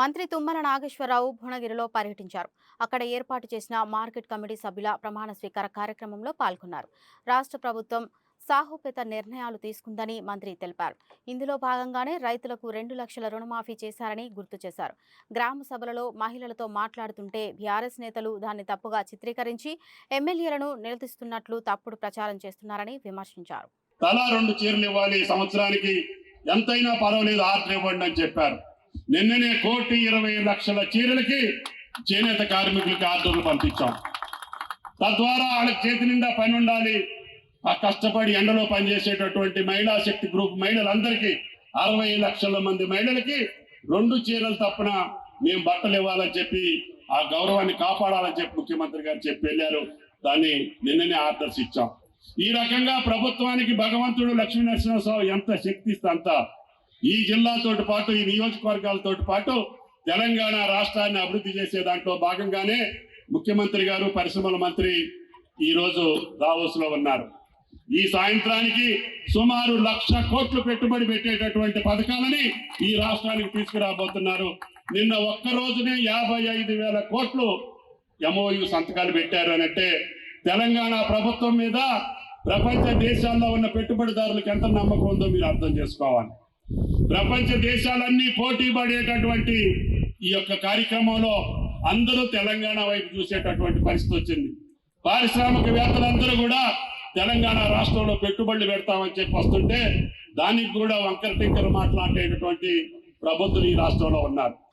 మంత్రి తుమ్మల నాగేశ్వరరావు భువనగిరిలో పర్యటించారు. అక్కడ ఏర్పాటు చేసిన మార్కెట్ కమిటీ సభ్యుల ప్రమాణ స్వీకార కార్యక్రమంలో పాల్గొన్నారు. రాష్ట్ర ప్రభుత్వం సాహోపేత నిర్ణయాలు తీసుకుందని మంత్రి తెలిపారు. ఇందులో భాగంగానే రైతులకు రెండు లక్షల రుణమాఫీ చేశారని గుర్తు చేశారు. గ్రామ సభలలో మహిళలతో మాట్లాడుతుంటే బీఆర్ఎస్ నేతలు దాన్ని తప్పుగా చిత్రీకరించి ఎమ్మెల్యేలను నిలదీస్తున్నట్లు తప్పుడు ప్రచారం చేస్తున్నారని విమర్శించారు. తలా రెండు చీరలు ఇవ్వాలి సంవత్సరానికి ఎంతైనా పర్వాలేదు ఆర్డర్ ఇవ్వండి అని చెప్పారు. నిన్ననే కోటి ఇరవై లక్షల చీరలకి చేనేత కార్మికులకి ఆర్డర్లు పంపించాం. తద్వారా వాళ్ళకి చేతి నిండా పని ఉండాలి. ఆ కష్టపడి ఎండలో పనిచేసేటటువంటి మహిళా శక్తి గ్రూప్ మహిళలందరికీ అరవై లక్షల మంది మహిళలకి రెండు చీరలు తప్పున మేము బట్టలు ఇవ్వాలని చెప్పి ఆ గౌరవాన్ని కాపాడాలని చెప్పి ముఖ్యమంత్రి గారు చెప్పి వెళ్ళారు. దాన్ని నిన్ననే ఆర్డర్స్ ఇచ్చాం. ఈ రకంగా ప్రభుత్వానికి భగవంతుడు లక్ష్మీ నరసింహస్వామి ఎంత శక్తి ఇస్తే అంత ఈ జిల్లాతో పాటు ఈ నియోజకవర్గాలతో పాటు తెలంగాణ రాష్ట్రాన్ని అభివృద్ధి చేసే దాంట్లో భాగంగానే ముఖ్యమంత్రి గారు పరిశ్రమల మంత్రి ఈరోజు దావోస్లో దావోస్లో ఉన్నారు. ఈ సాయంత్రానికి సుమారు లక్ష కోట్లు పెట్టుబడి పెట్టేటటువంటి పథకాలని ఈ రాష్ట్రానికి తీసుకురాబోతున్నారు. నిన్న ఒక్క రోజునే యాభై ఐదు వేల కోట్లు ఎంఓయు సంతకాలు పెట్టారు అనంటే తెలంగాణ ప్రభుత్వం మీద ప్రపంచ దేశాల్లో ఉన్న పెట్టుబడిదారులకు ఎంత నమ్మకం ఉందో మీరు అర్థం చేసుకోవాలి. ప్రపంచ దేశాలన్నీ పోటీ పడేటటువంటి ఈ యొక్క కార్యక్రమంలో అందరూ తెలంగాణ వైపు చూసేటటువంటి పరిస్థితి వచ్చింది. పారిశ్రామికవేత్తలందరూ కూడా తెలంగాణ రాష్ట్రంలో పెట్టుబడులు పెడతామని చెప్పి వస్తుంటే దానికి కూడా వంకర టింకర మాట్లాడేటటువంటి ప్రభుత్వం ఈ రాష్ట్రంలో ఉన్నారు.